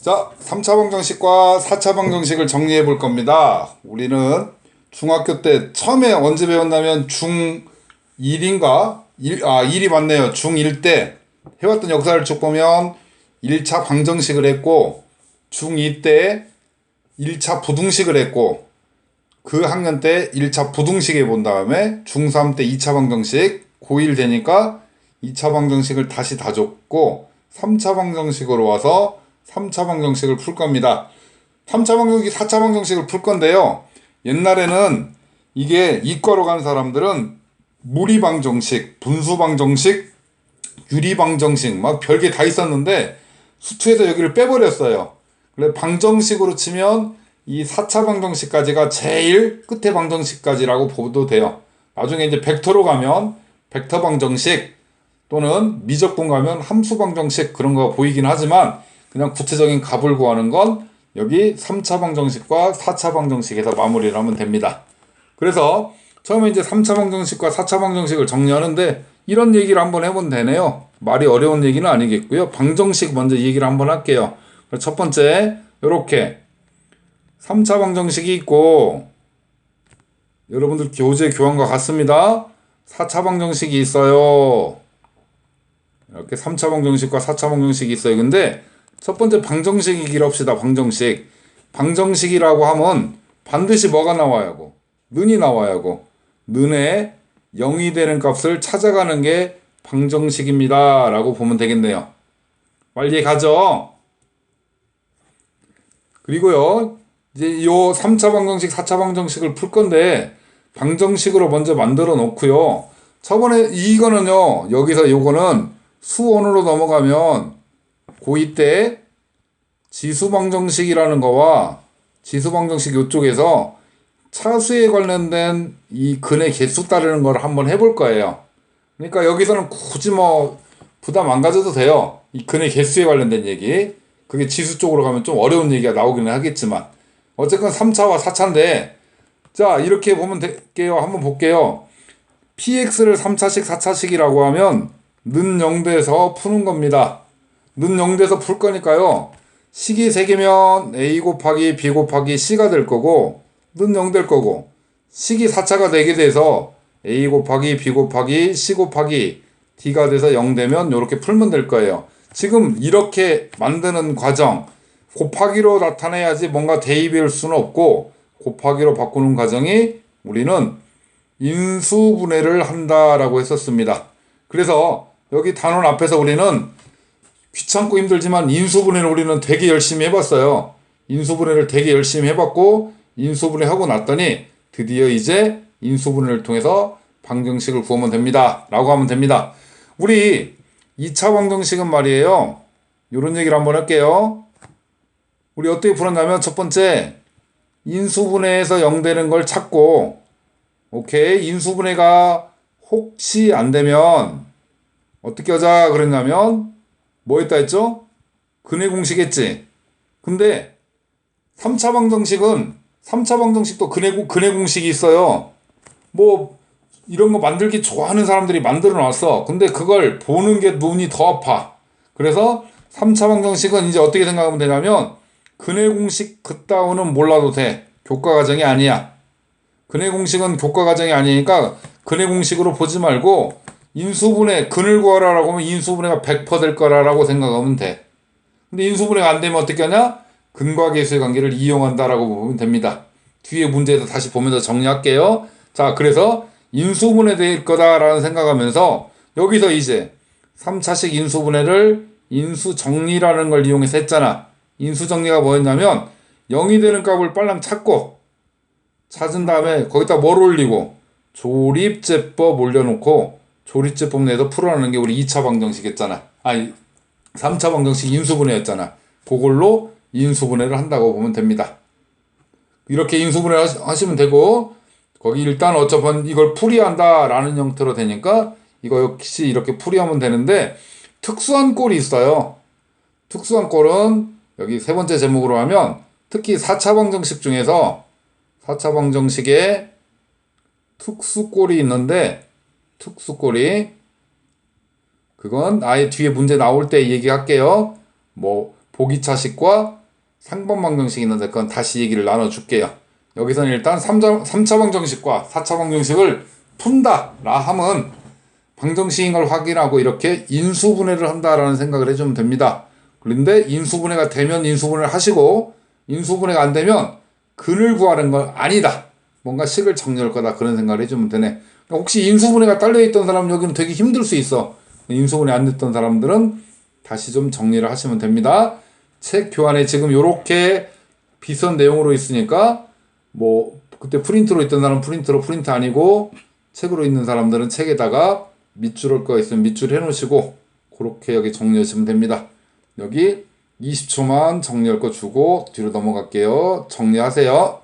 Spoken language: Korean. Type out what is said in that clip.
자, 3차 방정식과 4차 방정식을 정리해 볼 겁니다. 우리는 중학교 때 처음에 언제 배웠냐면 중1인가? 1, 아, 1이 맞네요. 중1 때 해왔던 역사를 쭉 보면 1차 방정식을 했고, 중2 때 1차 부등식을 했고, 그 학년 때 1차 부등식 해본 다음에 중3 때 2차 방정식, 고1 되니까 2차 방정식을 다시 다 줬고, 3차 방정식으로 와서 3차 방정식을 풀 겁니다. 3차 방정식, 4차 방정식을 풀 건데요. 옛날에는 이게 이과로 간 사람들은 무리 방정식, 분수 방정식, 유리 방정식 막 별게 다 있었는데 수투에서 여기를 빼버렸어요. 그래 방정식으로 치면 이 4차 방정식까지가 제일 끝에 방정식까지라고 보도 돼요. 나중에 이제 벡터로 가면 벡터 방정식 또는 미적분 가면 함수 방정식 그런 거 보이긴 하지만 그냥 구체적인 값을 구하는 건 여기 3차 방정식과 4차 방정식에서 마무리를 하면 됩니다. 그래서 처음에 이제 3차 방정식과 4차 방정식을 정리하는데 이런 얘기를 한번 해보면 되네요. 말이 어려운 얘기는 아니겠고요. 방정식 먼저 얘기를 한번 할게요. 첫 번째, 이렇게 3차 방정식이 있고 여러분들 교재 교환과 같습니다. 4차 방정식이 있어요. 이렇게 3차 방정식과 4차 방정식이 있어요. 근데 첫 번째 방정식 얘기를 합시다. 방정식. 방정식이라고 하면 반드시 뭐가 나와야 하고 는이 나와야 하고 는에 0이 되는 값을 찾아가는 게 방정식입니다. 라고 보면 되겠네요. 빨리 가죠. 그리고요. 이제 요 3차 방정식, 4차 방정식을 풀 건데 방정식으로 먼저 만들어 놓고요. 저번에 이거는요. 여기서 요거는 수원으로 넘어가면 고2 때 지수방정식이라는 거와 지수방정식 이쪽에서 차수에 관련된 이 근의 개수 따르는 걸 한번 해볼 거예요. 그러니까 여기서는 굳이 뭐 부담 안 가져도 돼요. 이 근의 개수에 관련된 얘기. 그게 지수 쪽으로 가면 좀 어려운 얘기가 나오기는 하겠지만. 어쨌건 3차와 4차인데, 자, 이렇게 보면 될게요. 한번 볼게요. px를 3차식, 4차식이라고 하면, 는 0대에서 푸는 겁니다. 는 0대에서 풀 거니까요. 식이 3개면 a 곱하기 b 곱하기 c가 될 거고, 는0될 거고, 식이 4차가 4개 돼서 a 곱하기 b 곱하기 c 곱하기 d가 돼서 0 되면 이렇게 풀면 될 거예요. 지금 이렇게 만드는 과정, 곱하기로 나타내야지 뭔가 대입일 수는 없고, 곱하기로 바꾸는 과정이 우리는 인수분해를 한다라고 했었습니다. 그래서 여기 단원 앞에서 우리는 귀찮고 힘들지만 인수분해를 우리는 되게 열심히 해봤어요. 인수분해를 되게 열심히 해봤고 인수분해 하고 났더니 드디어 이제 인수분해를 통해서 방정식을 구하면 됩니다. 라고 하면 됩니다. 우리 2차 방정식은 말이에요. 이런 얘기를 한번 할게요. 우리 어떻게 풀었냐면 첫 번째 인수분해에서 0 되는 걸 찾고 오케이 인수분해가 혹시 안 되면 어떻게 하자 그랬냐면 뭐 했다 했죠? 근해 공식 했지. 근데 3차 방정식은 3차 방정식도 근해, 근해 공식이 있어요. 뭐 이런 거 만들기 좋아하는 사람들이 만들어 놨어. 근데 그걸 보는 게 눈이 더 아파. 그래서 3차 방정식은 이제 어떻게 생각하면 되냐면 근해 공식 그따위는 몰라도 돼. 교과 과정이 아니야. 근해 공식은 교과 과정이 아니니까 근해 공식으로 보지 말고 인수분해 근을 구하라라고 하면 인수분해가 100%될 거라라고 생각하면 돼. 근데 인수분해가 안 되면 어떻게 하냐? 근과 계수의 관계를 이용한다라고 보면 됩니다. 뒤에 문제에서 다시 보면서 정리할게요. 자, 그래서 인수분해 될 거다라는 생각하면서 여기서 이제 3차식 인수분해를 인수정리라는 걸 이용해서 했잖아. 인수정리가 뭐였냐면 0이 되는 값을 빨랑 찾고 찾은 다음에 거기다 뭘 올리고 조립제법 올려놓고 조립제법 내에서 풀어내는 게 우리 2차 방정식이었잖아. 아니 3차 방정식 인수분해였잖아. 그걸로 인수분해를 한다고 보면 됩니다. 이렇게 인수분해 하시면 되고 거기 일단 어차피 이걸 풀이한다라는 형태로 되니까 이거 역시 이렇게 풀이하면 되는데 특수한 꼴이 있어요. 특수한 꼴은 여기 세 번째 제목으로 하면 특히 4차 방정식 중에서 4차 방정식에 특수꼴이 있는데 특수꼴이 그건 아예 뒤에 문제 나올 때 얘기할게요. 뭐 보기차식과 3번 방정식이 있는데 그건 다시 얘기를 나눠줄게요. 여기서는 일단 3차, 3차 방정식과 4차 방정식을 푼다 라 하면 방정식인 걸 확인하고 이렇게 인수분해를 한다라는 생각을 해주면 됩니다. 그런데 인수분해가 되면 인수분해를 하시고 인수분해가 안 되면 근을 구하는 건 아니다. 뭔가 식을 정리할 거다 그런 생각을 해주면 되네. 혹시 인수분해가 딸려 있던 사람 여기는 되게 힘들 수 있어. 인수분해 안 됐던 사람들은 다시 좀 정리를 하시면 됩니다. 책 교환에 지금 요렇게 비슷한 내용으로 있으니까 뭐 그때 프린트로 있던 사람은 프린트로 프린트 아니고 책으로 있는 사람들은 책에다가 밑줄 할거 있으면 밑줄 해 놓으시고 그렇게 여기 정리하시면 됩니다. 여기 20초만 정리할 거 주고 뒤로 넘어갈게요. 정리하세요.